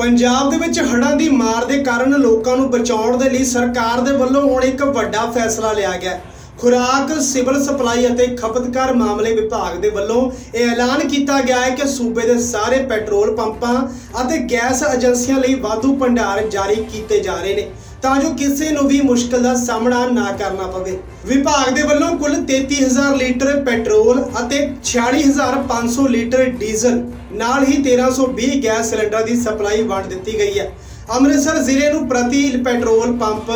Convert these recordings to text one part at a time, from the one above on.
ਪੰਜਾਬ ਦੇ ਵਿੱਚ ਹੜ੍ਹਾਂ ਦੀ ਮਾਰ ਦੇ ਕਾਰਨ ਲੋਕਾਂ ਨੂੰ ਬਚਾਉਣ ਦੇ ਲਈ ਸਰਕਾਰ ਦੇ ਵੱਲੋਂ ਹੁਣ ਇੱਕ ਵੱਡਾ ਫੈਸਲਾ ਲਿਆ ਗਿਆ ਖੁਰਾਕ, ਸਿਵਲ ਸਪਲਾਈ ਅਤੇ ਖਪਤਕਾਰ ਮਾਮਲੇ ਵਿਭਾਗ ਦੇ ਵੱਲੋਂ ਇਹ ਐਲਾਨ ਕੀਤਾ ਗਿਆ ਹੈ ਕਿ ਸੂਬੇ ਦੇ ਸਾਰੇ ਪੈਟਰੋਲ ਪੰਪਾਂ ਅਤੇ ਗੈਸ ਏਜੰਸੀਆਂ ਲਈ ਵਾਧੂ ਭੰਡਾਰ ਜਾਰੀ ਕੀਤੇ ਜਾ ਰਹੇ ਨੇ, ਤਾਂ ਜੋ ਕਿਸੇ ਨੂੰ ਵੀ ਮੁਸ਼ਕਲ ਦਾ ਸਾਹਮਣਾ ਨਾ ਕਰਨਾ ਪਵੇ। ਵਿਭਾਗ ਦੇ ਵੱਲੋਂ ਕੁੱਲ 33000 ਲੀਟਰ ਪੈਟਰੋਲ ਅਤੇ 46500 ਲੀਟਰ ਡੀਜ਼ਲ ਨਾਲ ਹੀ 1320 ਗੈਸ ਸਿਲੰਡਰਾਂ ਦੀ ਸਪਲਾਈ ਵੰਡ ਦਿੱਤੀ ਗਈ ਹੈ। ਅੰਮ੍ਰਿਤਸਰ ਜ਼ਿਲ੍ਹੇ ਨੂੰ ਪ੍ਰਤੀ ਪੈਟਰੋਲ ਪੰਪ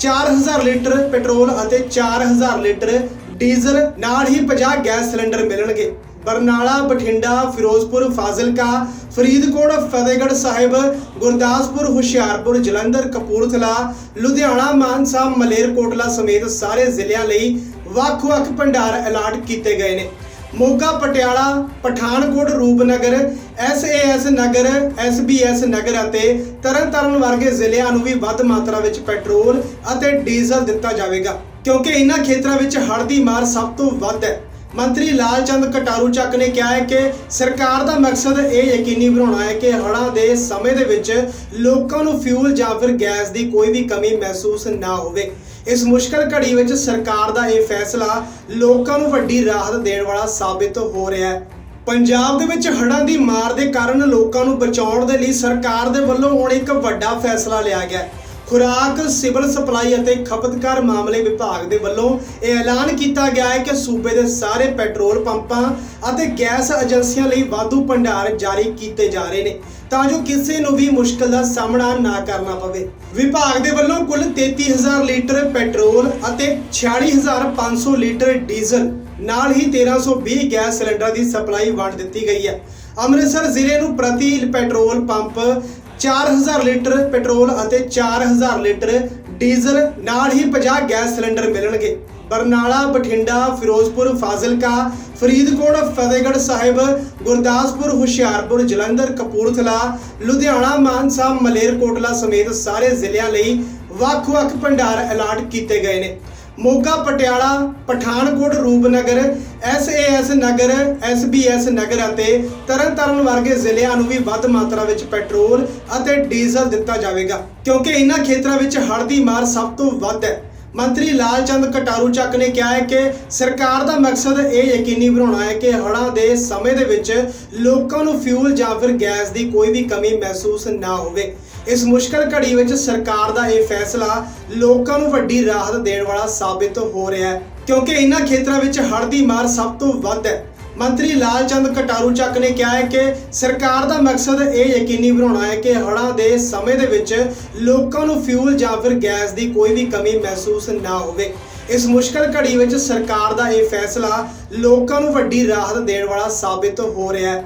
4000 ਲੀਟਰ ਪੈਟਰੋਲ ਅਤੇ 4000 ਲੀਟਰ ਡੀਜ਼ਲ, ਨਾਲ ਹੀ 50 ਗੈਸ ਸਿਲੰਡਰ ਮਿਲਣਗੇ। ਬਰਨਾਲਾ, ਬਠਿੰਡਾ, ਫਿਰੋਜ਼ਪੁਰ, ਫਾਜ਼ਿਲਕਾ, ਫਰੀਦਕੋਟ, ਫਤਿਹਗੜ੍ਹ ਸਾਹਿਬ, ਗੁਰਦਾਸਪੁਰ, ਹੁਸ਼ਿਆਰਪੁਰ, ਜਲੰਧਰ, ਕਪੂਰਥਲਾ, ਲੁਧਿਆਣਾ, ਮਾਨਸਾ, ਮਲੇਰਕੋਟਲਾ ਸਮੇਤ ਸਾਰੇ ਜ਼ਿਲ੍ਹਿਆਂ ਲਈ ਵੱਖ-ਵੱਖ ਭੰਡਾਰ ਅਲਾਟ ਕੀਤੇ ਗਏ ਨੇ। ਮੋਗਾ, ਪਟਿਆਲਾ, ਪਠਾਨਕੋਟ, ਰੂਪਨਗਰ ਐਸਏਐਸ ਨਗਰ ਐਸਬੀਐਸ ਨਗਰ ਅਤੇ ਤਰਨਤਾਰਨ ਵਰਗੇ ਜ਼ਿਲ੍ਹਿਆਂ ਨੂੰ ਵੀ ਵੱਧ ਮਾਤਰਾ ਵਿੱਚ ਪੈਟਰੋਲ ਅਤੇ ਡੀਜ਼ਲ ਦਿੱਤਾ ਜਾਵੇਗਾ। ਕਿਉਂਕਿ ਇਹਨਾਂ ਖੇਤਰਾਂ ਵਿੱਚ ਹੜ੍ਹ ਦੀ ਮਾਰ ਸਭ ਤੋਂ ਵੱਧ ਹੈ। ਮੰਤਰੀ ਲਾਲ ਚੰਦ ਕਟਾਰੂ ਚੱਕ ਨੇ ਕਿਹਾ ਹੈ ਕਿ ਸਰਕਾਰ ਦਾ ਮਕਸਦ ਇਹ ਯਕੀਨੀ ਬਣਾਉਣਾ ਹੈ ਕਿ ਹੜ੍ਹਾਂ ਦੇ ਸਮੇਂ ਦੇ ਵਿੱਚ ਲੋਕਾਂ ਨੂੰ ਫਿਊਲ ਜਾਂ ਫਿਰ ਗੈਸ ਦੀ ਕੋਈ ਵੀ ਕਮੀ ਮਹਿਸੂਸ ਨਾ ਹੋਵੇ। ਇਸ ਮੁਸ਼ਕਲ ਘੜੀ ਵਿੱਚ ਸਰਕਾਰ ਦਾ ਇਹ ਫੈਸਲਾ ਲੋਕਾਂ ਨੂੰ ਵੱਡੀ ਰਾਹਤ ਦੇਣ ਵਾਲਾ ਸਾਬਿਤ ਹੋ ਰਿਹਾ ਹੈ। ਪੰਜਾਬ ਦੇ ਵਿੱਚ ਹੜ੍ਹਾਂ ਦੀ ਮਾਰ ਦੇ ਕਾਰਨ ਲੋਕਾਂ ਨੂੰ ਬਚਾਉਣ ਦੇ ਲਈ ਸਰਕਾਰ ਦੇ ਵੱਲੋਂ ਹੁਣ ਇੱਕ ਵੱਡਾ ਫੈਸਲਾ ਲਿਆ ਗਿਆ ਹੈ। ਖੁਰਾਕ, ਸਿਵਲ ਸਪਲਾਈ ਅਤੇ ਖਪਤਕਾਰ ਮਾਮਲੇ ਵਿਭਾਗ ਦੇ ਵੱਲੋਂ ਇਹ ਐਲਾਨ ਕੀਤਾ ਗਿਆ ਹੈ ਕਿ ਸੂਬੇ ਦੇ ਸਾਰੇ ਪੈਟਰੋਲ ਪੰਪਾਂ ਅਤੇ ਗੈਸ ਏਜੰਸੀਆਂ ਲਈ ਵਾਧੂ ਭੰਡਾਰ ਜਾਰੀ ਕੀਤੇ ਜਾ ਰਹੇ ਨੇ, ਤਾਂ ਜੋ ਕਿਸੇ ਨੂੰ ਵੀ ਮੁਸ਼ਕਲ ਦਾ ਸਾਹਮਣਾ ਨਾ ਕਰਨਾ ਪਵੇ। ਵਿਭਾਗ ਦੇ ਵੱਲੋਂ ਕੁੱਲ 33000 ਲੀਟਰ ਪੈਟਰੋਲ ਅਤੇ 46500 ਲੀਟਰ ਡੀਜ਼ਲ, ਨਾਲ ਹੀ 1320 ਗੈਸ ਸਿਲੰਡਰਾਂ ਦੀ ਸਪਲਾਈ ਵੰਡ ਦਿੱਤੀ ਗਈ ਹੈ। ਅੰਮ੍ਰਿਤਸਰ ਜ਼ਿਲ੍ਹੇ ਨੂੰ ਪ੍ਰਤੀ ਪੈਟਰੋਲ ਪੰਪ 4000 ਲੀਟਰ ਪੈਟਰੋਲ ਅਤੇ 4000 ਲੀਟਰ ਡੀਜ਼ਲ ਨਾਲ ਹੀ 50 ਗੈਸ ਸਿਲੰਡਰ ਮਿਲਣਗੇ। ਬਰਨਾਲਾ, ਬਠਿੰਡਾ, ਫਿਰੋਜ਼ਪੁਰ, ਫਾਜ਼ਿਲਕਾ, ਫਰੀਦਕੋਟ, ਫਤਿਹਗੜ੍ਹ ਸਾਹਿਬ, ਗੁਰਦਾਸਪੁਰ, ਹੁਸ਼ਿਆਰਪੁਰ, ਜਲੰਧਰ, ਕਪੂਰਥਲਾ, ਲੁਧਿਆਣਾ, ਮਾਨਸਾ, ਮਲੇਰਕੋਟਲਾ ਸਮੇਤ ਸਾਰੇ ਜ਼ਿਲ੍ਹਿਆਂ ਲਈ ਵੱਖ-ਵੱਖ ਭੰਡਾਰ ਅਲਾਟ ਕੀਤੇ ਗਏ ਨੇ। ਮੋਗਾ, ਪਟਿਆਲਾ, ਪਠਾਨਕੋਟ, ਰੂਪਨਗਰ ਐਸਏਐਸ ਨਗਰ ਐਸਬੀਐਸ ਨਗਰ ਅਤੇ ਤਰਨਤਾਰਨ ਵਰਗੇ ਜ਼ਿਲ੍ਹਿਆਂ ਨੂੰ ਵੀ ਵੱਧ ਮਾਤਰਾ ਵਿੱਚ ਪੈਟਰੋਲ ਅਤੇ ਡੀਜ਼ਲ ਦਿੱਤਾ ਜਾਵੇਗਾ, ਕਿਉਂਕਿ ਇਹਨਾਂ ਖੇਤਰਾਂ ਵਿੱਚ ਹੜ੍ਹ ਦੀ ਮਾਰ ਸਭ ਤੋਂ ਵੱਧ ਹੈ। ਮੰਤਰੀ ਲਾਲ ਚੰਦ ਕਟਾਰੂ ਚੱਕ ਨੇ ਕਿਹਾ ਹੈ ਕਿ ਸਰਕਾਰ ਦਾ ਮਕਸਦ ਇਹ ਯਕੀਨੀ ਬਣਾਉਣਾ ਹੈ ਕਿ ਹੜ੍ਹਾਂ ਦੇ ਸਮੇਂ ਦੇ ਵਿੱਚ ਲੋਕਾਂ ਨੂੰ ਫਿਊਲ ਜਾਂ ਫਿਰ ਗੈਸ ਦੀ ਕੋਈ ਵੀ ਕਮੀ ਮਹਿਸੂਸ ਨਾ ਹੋਵੇ। ਇਸ ਮੁਸ਼ਕਲ ਘੜੀ ਵਿੱਚ ਸਰਕਾਰ ਦਾ ਇਹ ਫੈਸਲਾ ਲੋਕਾਂ ਨੂੰ ਵੱਡੀ ਰਾਹਤ ਦੇਣ ਵਾਲਾ ਸਾਬਿਤ ਹੋ ਰਿਹਾ ਹੈ, ਕਿਉਂਕਿ ਇਹਨਾਂ ਖੇਤਰਾਂ ਵਿੱਚ ਹੜ੍ਹ ਦੀ ਮਾਰ ਸਭ ਤੋਂ ਵੱਧ ਹੈ। ਮੰਤਰੀ ਲਾਲ ਚੰਦ ਕਟਾਰੂ ਚੱਕ ਨੇ ਕਿਹਾ ਹੈ ਕਿ ਸਰਕਾਰ ਦਾ ਮਕਸਦ ਇਹ ਯਕੀਨੀ ਬਣਾਉਣਾ ਹੈ ਕਿ ਹੜ੍ਹਾਂ ਦੇ ਸਮੇਂ ਦੇ ਵਿੱਚ ਲੋਕਾਂ ਨੂੰ ਫਿਊਲ ਜਾਂ ਫਿਰ ਗੈਸ ਦੀ ਕੋਈ ਵੀ ਕਮੀ ਮਹਿਸੂਸ ਨਾ ਹੋਵੇ। ਇਸ ਮੁਸ਼ਕਲ ਘੜੀ ਵਿੱਚ ਸਰਕਾਰ ਦਾ ਇਹ ਫੈਸਲਾ ਲੋਕਾਂ ਨੂੰ ਵੱਡੀ ਰਾਹਤ ਦੇਣ ਵਾਲਾ ਸਾਬਿਤ ਹੋ ਰਿਹਾ ਹੈ।